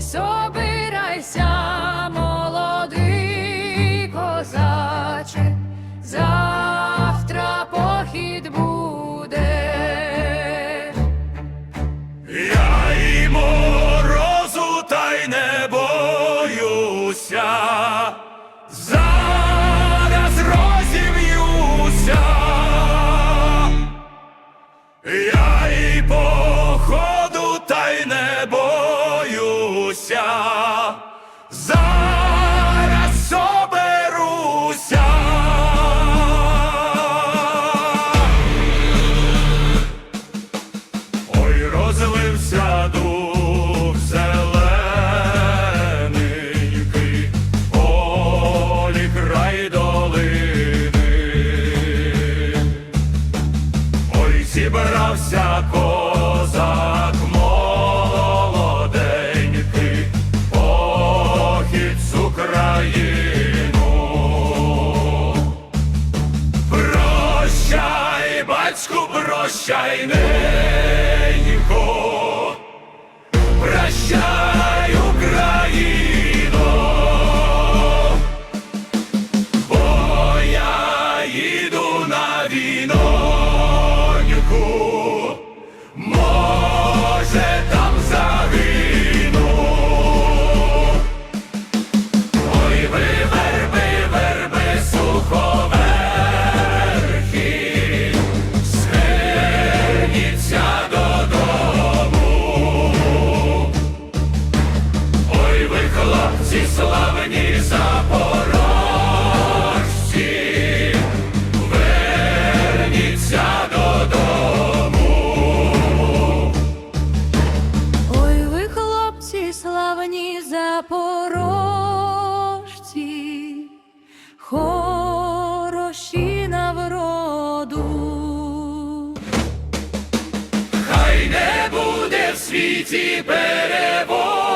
Ось обирайся, молодий козаче, завтра похід буде. Я і морозу, та й не боюся. Зараз розіб'юся. Я і боюся. Зараз соберуся. Ой, розлився дух зелененький, полі край долини. Ой, зібрався козак прощай, ненько, хлопці славні запорожці, верніться додому. Ой, ви хлопці, славні запорожці, хороші на вроду. Хай не буде в світі переводу.